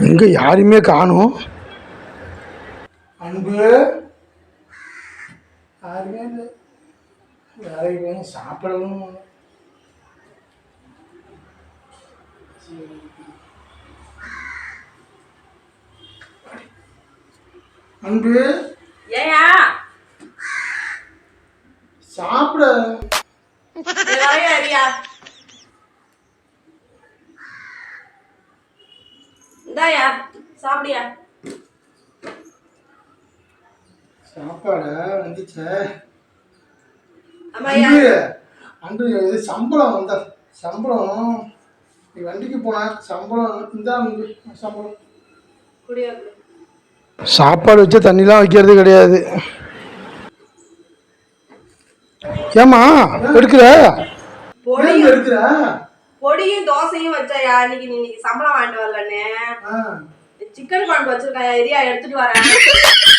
இங்கே யாரையுமே காணும். அன்பு. யாருமே இல்லை. யாரையும் சாப்பிடவும் அன்பு. ஏயா? சாப்பிட. இந்தாயா சாப்பிடியா? சாப்பாடா வந்துச்சே. அன்பு இது சம்பளம் வந்த சம்பளம். நீ வண்டிக்கு போன சம்பளம் இந்த சம்பளம். குடியா? சாப்பாடு வச்சு தண்ணிலாம் வைக்கிறது கிடையாது. ஏமா எடுக்கிற? எடுக்கிற? பொடியும் தோசையும் வச்சாயா? இன்னைக்கு நீ இன்னைக்கு சம்பளம் வாங்கிட்டு வரலன்னு. சிக்கன் குழம்பு வச்சிருக்காயா? எரியா எடுத்துட்டு வரேன்.